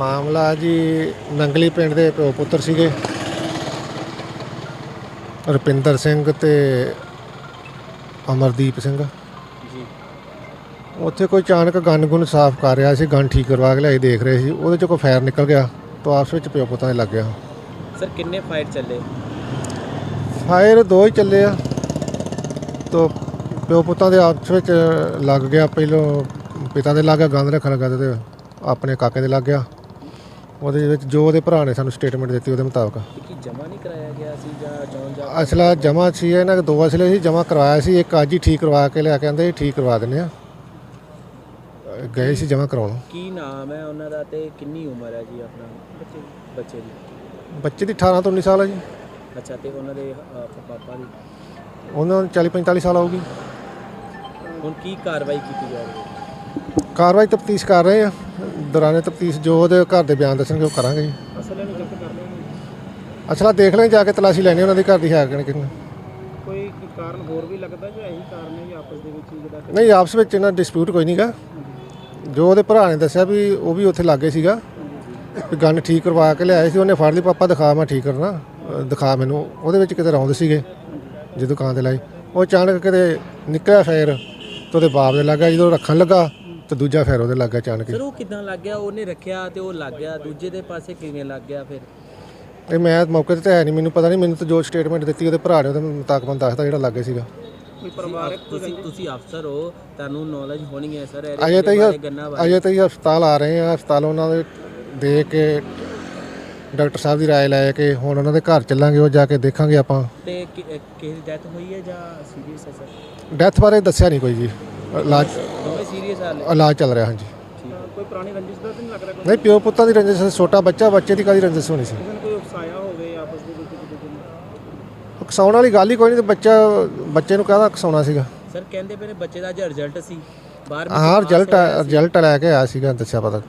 ਮਾਮਲਾ ਜੀ ਨੰਗਲੀ ਪਿੰਡ ਦੇ ਪਿਓ ਪੁੱਤਰ ਸੀਗੇ। ਰੁਪਿੰਦਰ ਸਿੰਘ ਤੇ ਅਮਰਦੀਪ ਸਿੰਘ। ਜੀ। ਉੱਥੇ ਕੋਈ ਅਚਾਨਕ ਗਨ ਗੁਨ ਸਾਫ਼ ਕਰ ਰਿਹਾ ਸੀ ਗਨ ਠੀਕ ਕਰਵਾ ਕੇ ਲਿਆਈ ਦੇਖ ਰਹੇ ਸੀ। ਉਹਦੇ ਚ ਕੋਈ ਫਾਇਰ ਨਿਕਲ ਗਿਆ ਤਾਂ ਆਪਸ ਵਿੱਚ ਪਿਓ ਪੁੱਤਾਂ ਦੇ ਲੱਗ ਗਿਆ। ਸਰ ਕਿੰਨੇ ਫਾਇਰ ਚੱਲੇ? ਫਾਇਰ ਦੋ ਹੀ ਚੱਲੇ ਆ। ਤੋ ਪਿਓ ਪੁੱਤਾਂ ਦੇ ਆਪਸ ਵਿੱਚ ਲੱਗ ਗਿਆ। ਪਹਿਲੋਂ ਪਿਤਾ ਦੇ ਲੱਗ ਗਿਆ ਗੰਦ ਰੱਖਣ ਲੱਗਾ ਤੇ ਆਪਣੇ ਕਾਕੇ ਦੇ ਲੱਗ ਗਿਆ। ਉਹਦੇ ਵਿੱਚ ਜੋ ਉਹਦੇ ਭਰਾ ਨੇ ਸਾਨੂੰ ਸਟੇਟਮੈਂਟ ਦਿੱਤੀ ਉਹਦੇ ਮੁਤਾਬਕ। ਕਿ ਜਮਾ ਨਹੀਂ ਕਰਾਇਆ ਗਿਆ ਸੀ ਜਾਂ ਚੌਂ ਜਾਂ ਅਸਲਾ ਜਮਾ ਸੀ ਇਹਨਾਂ ਦੇ ਦੋ ਅਸਲੇ ਸੀ ਜਮਾ ਕਰਵਾਇਆ ਸੀ ਇੱਕ ਅੱਜ ਹੀ ਠੀਕ ਕਰਵਾ ਕੇ ਲਿਆ ਕੇ ਆਂਦੇ ਠੀਕ ਕਰਵਾ ਦਿੰਦੇ ਆ ਗਏ ਸੀ ਜਮਾ ਕਰਾਉਣ। ਕੀ ਨਾਮ ਹੈ ਉਹਨਾਂ ਦਾ ਤੇ ਕਿੰਨੀ ਉਮਰ ਹੈ ਜੀ ਆਪਣਾ? ਬੱਚੇ ਬੱਚੇ ਦੀ। ਬੱਚੇ ਦੀ 18 ਤੋਂ 19 ਸਾਲ ਹੈ ਜੀ। ਅੱਛਾ ਤੇ ਉਹਨਾਂ ਦੇ ਪਾਪਾ ਦੀ। ਉਹਨਾਂ ਨੂੰ 40 45 ਸਾਲ ਆਊਗੀ ਹੁਣ ਕੀ ਕਾਰਵਾਈ ਕੀਤੀ ਜਾ ਰਹੀ ਹੈ? ਕਾਰਵਾਈ ਤਫਤੀਸ਼ ਕਰ ਰਹੇ ਆ ਦੌਰਾਨੇ ਤਫਤੀਸ਼ ਜੋ ਉਹਦੇ ਘਰ ਦੇ ਬਿਆਨ ਦੱਸਣਗੇ ਉਹ ਕਰਾਂਗੇ ਜੀ। ਅਸਲ ਨੂੰ ਜ਼ਬਤ ਕਰ ਰਹੇ ਅਸਲਾ ਦੇਖ ਲੈ ਜਾ ਕੇ ਤਲਾਸ਼ੀ ਲੈਣੀ ਉਹਨਾਂ ਦੇ ਘਰ ਦੀ ਹੈ ਕਿ ਨਹੀਂ ਕੋਈ ਕਾਰਨ ਹੋਰ ਵੀ ਲੱਗਦਾ ਜਾਂ ਇਹੀ ਕਾਰਨ ਹੈ ਜੀ ਆਪਸ ਦੇ ਵਿੱਚ ਹੀ ਜਿਹੜਾ ਨਹੀਂ ਆਪਸ ਵਿੱਚ ਇਹਨਾਂ ਡਿਸਪਿਊਟ ਕੋਈ ਨਹੀਂਗਾ। ਜੋ ਉਹਦੇ ਭਰਾ ਨੇ ਦੱਸਿਆ ਵੀ ਉਹ ਵੀ ਉੱਥੇ ਲਾਗੇ ਸੀਗਾ। ਵੀ ਗਨ ਠੀਕ ਕਰਵਾ ਕੇ ਲਿਆਏ ਸੀ ਉਹਨੇ ਫੜ ਲਈ ਪਾਪਾ ਦਿਖਾ ਮੈਂ ਠੀਕ ਕਰਨਾ ਅਹ ਦਿਖਾ ਮੈਨੂੰ। ਉਹਦੇ ਵਿੱਚ ਕਿਤੇ ਰੌਂਦ ਸੀਗੇ ਜੇ ਦੁਕਾਨ ਤੇ ਲਾਈ ਉਹ ਅਚਾਨਕ ਕਿਤੇ ਨਿਕਲਿਆ ਫੇਰ ਤੇ ਉਹਦੇ ਬਾਪ ਦੇ ਲੱਗਾ ਜਦੋਂ ਰੱਖਣ ਲੱਗਾ ਤੇ ਦੂਜਾ ਫਿਰ ਉਹਦੇ ਲੱਗਾ ਚਾਣ ਕੇ ਸਰ ਉਹ ਕਿਦਾਂ ਲੱਗ ਗਿਆ? ਉਹਨੇ ਰੱਖਿਆ ਤੇ ਉਹ ਲੱਗ ਗਿਆ। ਦੂਜੇ ਦੇ ਪਾਸੇ ਕਿਵੇਂ ਲੱਗ ਗਿਆ ਫਿਰ? ਇਹ ਮੈਂ ਮੌਕੇ ਤੇ ਹੈ ਨਹੀਂ। ਮੈਨੂੰ ਪਤਾ ਨਹੀਂ। ਮੈਨੂੰ ਤਾਂ ਜੋ ਸਟੇਟਮੈਂਟ ਦਿੱਤੀ ਉਹਦੇ ਭਰਾ ਨੇ ਉਹਦੇ ਮੁਤਾਬਕ ਮੈਨੂੰ ਦੱਸਦਾ ਜਿਹੜਾ ਲੱਗੇ ਸੀਗਾ। ਅਜੇ ਤਾਂ ਹੀ ਹਸਪਤਾਲ ਆ ਰਹੇ ਆ ਹਸਪਤਾਲ ਉਹਨਾਂ ਦੇ ਦੇ ਕੇ ਡਾਕਟਰ ਸਾਹਿਬ ਦੀ ਰਾਏ ਲੈ ਕੇ ਹੁਣ ਉਹਨਾਂ ਦੇ ਘਰ ਚੱਲਾਂਗੇ ਉਹ ਜਾ ਕੇ ਦੇਖਾਂਗੇ ਆਪਾਂ। ਤੇ ਕਿ- ਡੈਥ ਹੋਈ ਹੈ ਜਾਂ ਸੀਰੀਅਸ ਹੈ ਸਰ? ਡੈਥ ਬਾਰੇ ਦੱਸਿਆ ਨਹੀਂ ਕੋਈ ਜੀ। ਇਲਾਜ ਦੋਵੇਂ ਸੀਰੀਅਸ ਹਾਲ ਹੈ ਇਲਾਜ ਚੱਲ ਰਿਹਾ ਹਾਂਜੀ। ਕੋਈ ਪੁਰਾਣੀ ਰੰਜਿਸ਼ ਦਾ ਤਾਂ ਨਹੀਂ ਲੱਗ ਰਿਹਾ ਨਹੀਂ ਪਿਓ ਪੁੱਤਾਂ ਦੀ ਰੰਜਿਸ਼ ਛੋਟਾ ਬੱਚਾ ਬੱਚੇ ਦੀ ਕਾਦੀ ਰੰਜਿਸ਼ ਹੋਣੀ ਸੀ? ਕਿਸੇ ਨੇ ਕੋਈ ਉਕਸਾਇਆ ਹੋਵੇ ਆਪਸ ਦੇ ਵਿੱਚ ਇੱਕ ਦੂਜੇ ਨੂੰ? ਉਕਸਾਉਣ ਵਾਲੀ ਗੱਲ ਹੀ ਕੋਈ ਨਹੀਂ ਤੇ ਬੱਚਾ ਬੱਚੇ ਨੂੰ ਕਾਹਦਾ ਉਕਸਾਉਣਾ ਸੀਗਾ? ਸਰ ਕਹਿੰਦੇ ਪਏ ਨੇ ਬੱਚੇ ਦਾ ਅੱਜ ਰਿਜ਼ਲਟ ਸੀ। ਬਾਹਰ ਹਾਂ ਰਿਜ਼ਲਟ ਰਿਜ਼ਲਟ ਲੈ ਕੇ ਆਇਆ ਸੀਗਾ ਦੱਸਿਆ ਪਤਾ